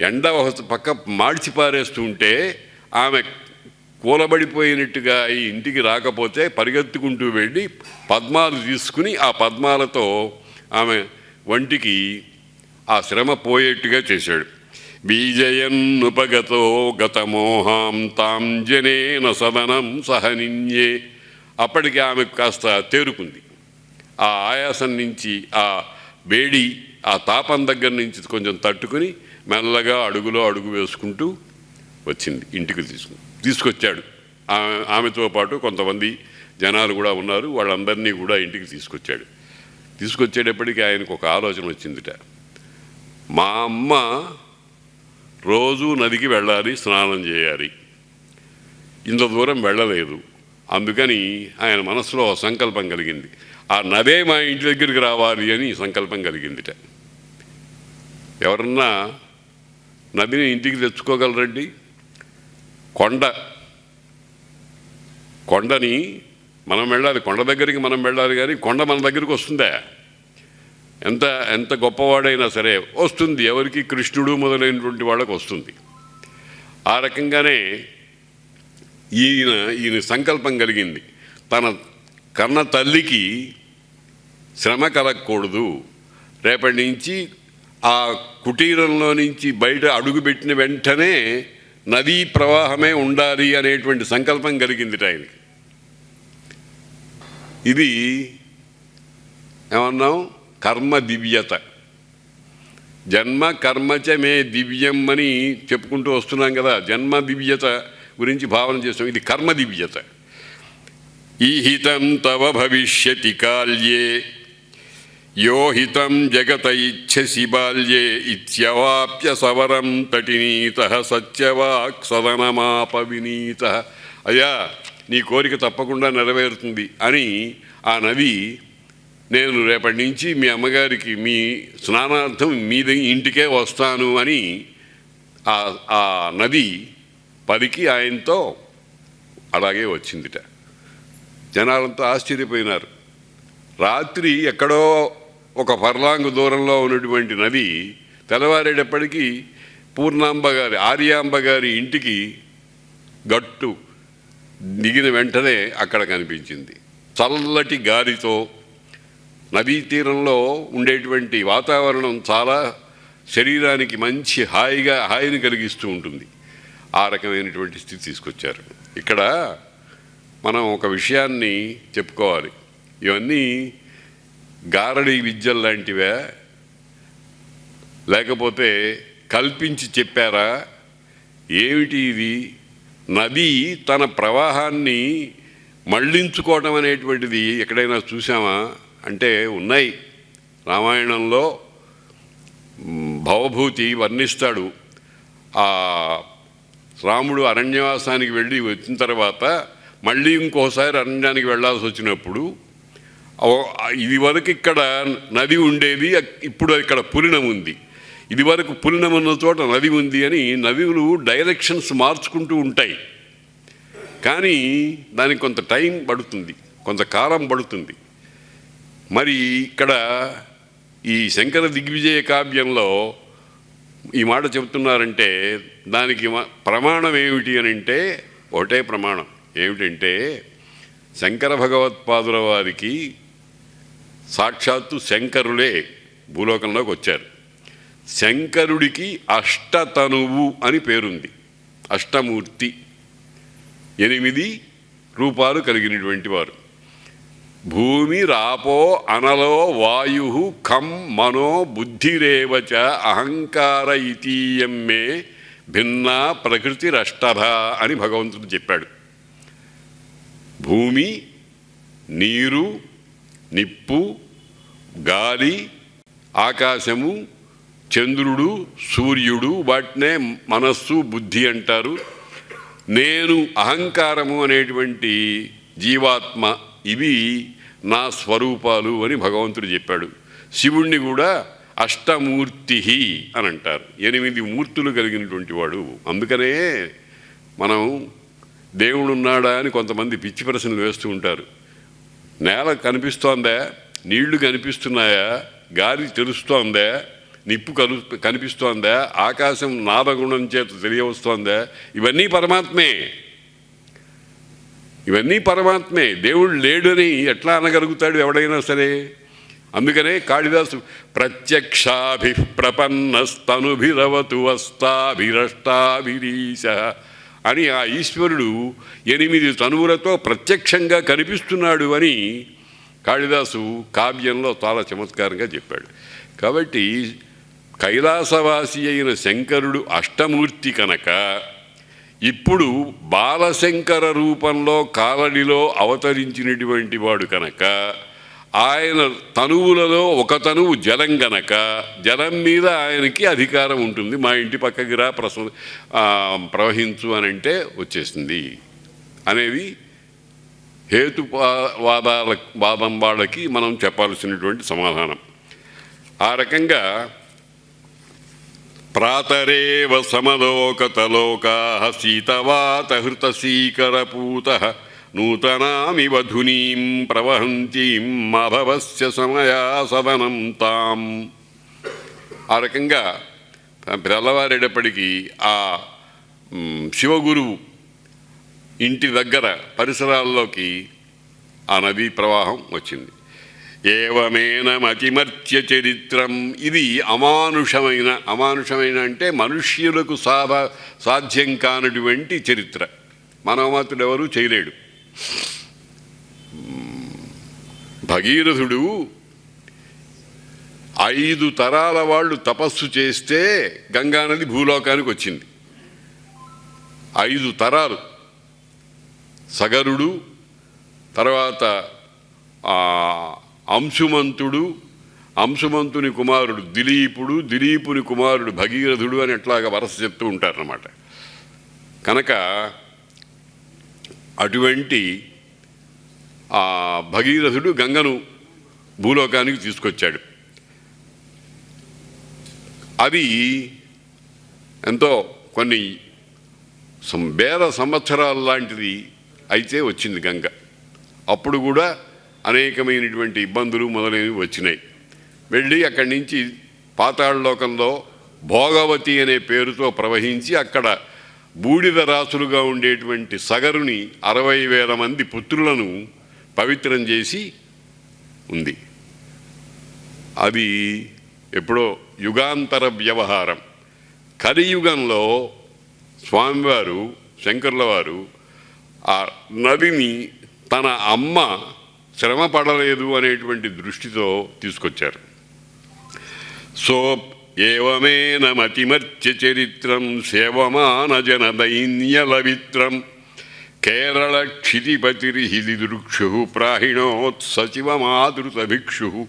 ఎండ ఒక పక్క మాడిచి పారేస్తూ ఉంటే ఆమె కూలబడిపోయినట్టుగా ఈ ఇంటికి రాకపోతే పరిగెత్తుకుంటూ వెళ్ళి పద్మాలు తీసుకుని ఆ పద్మాలతో ఆమె వంటికి ఆ శ్రమ పోయేట్టుగా చేశాడు. బీజయన్నుపగతో గతమోహాం తాం జనేన సదనం సహనిన్యే అప్పటికి ఆమె కాస్త తేరుకుంది. ఆ ఆయాసం నుంచి ఆ వేడి ఆ తాపం దగ్గర నుంచి కొంచెం తట్టుకుని మెల్లగా అడుగులో అడుగు వేసుకుంటూ వచ్చింది ఇంటికి తీసుకు తీసుకొచ్చాడు. ఆమె ఆమెతో పాటు కొంతమంది జనాలు కూడా ఉన్నారు వాళ్ళందరినీ కూడా ఇంటికి తీసుకొచ్చాడు. తీసుకొచ్చేటప్పటికి ఆయనకు ఒక ఆలోచన వచ్చిందిట. మా అమ్మ రోజు నదికి వెళ్ళాలి స్నానం చేయాలి. ఇంత దూరం వెళ్ళలేదు. అందుకని ఆయన మనసులో సంకల్పం కలిగింది. ఆ నదే మా ఇంటి దగ్గరికి రావాలి అని సంకల్పం కలిగిందిట. ఎవరన్నా నదిని ఇంటికి తెచ్చుకోగలరండి? కొండ. కొండని మనం వెళ్ళాలి. కొండ దగ్గరికి మనం వెళ్ళాలి కానీ కొండ మన దగ్గరికి వస్తుందా? ఎంత ఎంత గొప్పవాడైనా సరే వస్తుంది. ఎవరికి? కృష్ణుడు మొదలైనటువంటి వాళ్ళకు వస్తుంది. ఆ రకంగానే ఈయన ఈయన సంకల్పం కలిగింది. తన కన్న తల్లికి శ్రమ కలగకూడదు. రేపటి నుంచి ఆ కుటీరంలో నుంచి బయట అడుగుపెట్టిన వెంటనే నదీ ప్రవాహమే ఉండాలి అనేటువంటి సంకల్పం కలిగింది ఆయనకి. ఇది ఏమన్నాం? కర్మ దివ్యత. జన్మ కర్మచ మే దివ్యం అని చెప్పుకుంటూ వస్తున్నాం కదా జన్మ దివ్యత గురించి భావన చేస్తాం ఇది కర్మ దివ్యత. ఈ హితం తవ భవిష్యతి కాల్యే. యో హితం జగత ఇచ్చసి బాల్యే ఇత్యవాప్య సవరం తటినీత సత్యవాక్ సదనమాప వినీత అయ్యా నీ కోరిక తప్పకుండా నెరవేరుతుంది అని ఆ నది నేను రేపటి నుంచి మీ అమ్మగారికి మీ స్నానార్థం మీ ఇంటికే వస్తాను అని ఆ ఆ నది పలికి ఆయనతో అలాగే వచ్చిందిట. జనాలంతా ఆశ్చర్యపోయినారు. రాత్రి ఎక్కడో ఒక పర్లాంగు దూరంలో ఉన్నటువంటి నది తెల్లవారేటప్పటికీ పూర్ణాంబ గారి ఆర్యాంబ గారి ఇంటికి గట్టు దిగిన వెంటనే అక్కడ కనిపించింది. చల్లటి గాలితో నదీ తీరంలో ఉండేటువంటి వాతావరణం చాలా శరీరానికి మంచి హాయిగా హాయిని కలిగిస్తూ ఉంటుంది. ఆ రకమైనటువంటి స్థితి తీసుకొచ్చారు. ఇక్కడ మనం ఒక విషయాన్ని చెప్పుకోవాలి. ఇవన్నీ గారడి విద్యలు లాంటివే. లేకపోతే కల్పించి చెప్పారా? ఏమిటి ఇది? నది తన ప్రవాహాన్ని మళ్ళించుకోవటం అనేటువంటిది ఎక్కడైనా చూసామా అంటే ఉన్నాయి. రామాయణంలో భవభూతి వర్ణిస్తాడు. ఆ రాముడు అరణ్యవాసానికి వెళ్ళి వచ్చిన తర్వాత మళ్ళీ ఇంకోసారి అరణ్యానికి వెళ్ళాల్సి వచ్చినప్పుడు ఇది వరకు ఇక్కడ నది ఉండేది ఇప్పుడు ఇక్కడ పులినం ఉంది. ఇది వరకు పులినం ఉన్న చోట నది ఉంది అని నదులు డైరెక్షన్స్ మార్చుకుంటూ ఉంటాయి. కానీ దానికి కొంత టైం పడుతుంది కొంత కాలం పడుతుంది. మరి ఇక్కడ ఈ శంకర దిగ్విజయ కావ్యంలో ఈ మాట చెబుతున్నారంటే దానికి ప్రమాణం ఏమిటి అని అంటే ఒకటే ప్రమాణం ఏమిటంటే శంకర భగవత్పాదుల వారికి సాక్షాత్తు శంకరులే భూలోకంలోకి వచ్చారు. శంకరుడికి అష్టతనువు అని పేరుంది. అష్టమూర్తి. ఎనిమిది రూపాలు కలిగినటువంటి వారు. భూమి రాపో అనలో వాయు ఖం మనో బుద్ధిరేవచ అహంకార ఇతీయమ్మే భిన్న ప్రకృతి ప్రకృతిరష్టధ అని భగవంతుడు చెప్పాడు. భూమి నీరు నిప్పు గాలి ఆకాశము చంద్రుడు సూర్యుడు వాటినే మనస్సు బుద్ధి అంటారు. నేను అహంకారము అనేటువంటి జీవాత్మ ఇవి నా స్వరూపాలు అని భగవంతుడు చెప్పాడు. శివుణ్ణి కూడా అష్టమూర్తి అని అంటారు. ఎనిమిది మూర్తులు కలిగినటువంటి వాడు. అందుకనే మనం దేవుడు ఉన్నాడా అని కొంతమంది పిచ్చి ప్రశ్నలు వేస్తూ ఉంటారు. నేల కనిపిస్తోందా? నీళ్ళు కనిపిస్తున్నాయా? గాలి తెలుస్తోందా? నిప్పు కను కనిపిస్తోందా? ఆకాశం నాదగుణం చేత తెలియవస్తోందా? ఇవన్నీ పరమాత్మే. ఇవన్నీ పరమాత్మే. దేవుడు లేడని ఎట్లా అనగలుగుతాడు ఎవడైనా సరే? అందుకనే కాళిదాసు ప్రత్యక్షాభి ప్రపన్నస్తనుభిరవతు వస్తాభిరష్టాభిరీశ అని ఆ ఈశ్వరుడు ఎనిమిది తనువులతో ప్రత్యక్షంగా కనిపిస్తున్నాడు అని కాళిదాసు కావ్యంలో చాలా చమత్కారంగా చెప్పాడు. కాబట్టి కైలాసవాసి అయిన శంకరుడు అష్టమూర్తి కనుక ఇప్పుడు బాలశంకర రూపంలో కాలడిలో అవతరించినటువంటి వాడు కనుక ఆయన తనువులలో ఒక తనువు జలం గనక జలం మీద ఆయనకి అధికారం ఉంటుంది. మా ఇంటి పక్కకి రా ప్రస ప్రవహించు అని అంటే వచ్చేసింది. అనేది హేతు వాదాల వాదం వాళ్ళకి మనం చెప్పాల్సినటువంటి సమాధానం. ఆ రకంగా ప్రాతరేవ సమలోకతలోకా శీతవాతహృతశీకరపూత నూతనామివ ధునీం ప్రవహంతీం మాధవస్య సమయా సదనం తాం. ఆ రకంగా తెల్లవారేటప్పటికీ ఆ శివగురువు ఇంటి దగ్గర పరిసరాల్లోకి ఆ నదీ ప్రవాహం వచ్చింది. ఏవమేనమతిమర్త్య చరిత్రం? ఇది అమానుషమైన అమానుషమైన అంటే మనుష్యులకు సాధ సాధ్యం కానటువంటి చరిత్ర. మానవమాతుడు ఎవరు చేయలేడు. భగీరథుడు ఐదు తరాల వాళ్ళు తపస్సు చేస్తే గంగానది భూలోకానికి వచ్చింది. ఐదు తరాలు. సగరుడు తర్వాత అంశుమంతుడు అంశుమంతుని కుమారుడు దిలీపుడు దిలీపుని కుమారుడు భగీరథుడు అని ఎట్లాగా వరస చెప్తూ ఉంటారన్నమాట. కనుక అటువంటి ఆ భగీరథుడు గంగను భూలోకానికి తీసుకొచ్చాడు. అది ఎంతో కొన్ని వేల సంవత్సరాల లాంటిది అయితే వచ్చింది గంగ. అప్పుడు కూడా అనేకమైనటువంటి ఇబ్బందులు మొదలైనవి వచ్చినాయి. వెళ్ళి అక్కడి నుంచి పాతాళలోకంలో భోగవతి అనే పేరుతో ప్రవహించి అక్కడ బూడిద రాసులుగా ఉండేటువంటి సగరుని అరవై వేల మంది పుత్రులను పవిత్రం చేసి ఉంది. అది ఎప్పుడో యుగాంతర వ్యవహారం. కలియుగంలో స్వామివారు శంకర్ల వారు ఆ నదిని తన అమ్మ శ్రమ పడలేదు అనేటువంటి దృష్టితో తీసుకొచ్చారు. సో ఏవమేనమతిమర్త్య చరిత్రం సేవమాన జన దైన్యలవిత్రం కేరళ క్షితిపతిర్హిదిదృక్షు ప్రాహిణోత్సచివమాదృత భిక్షు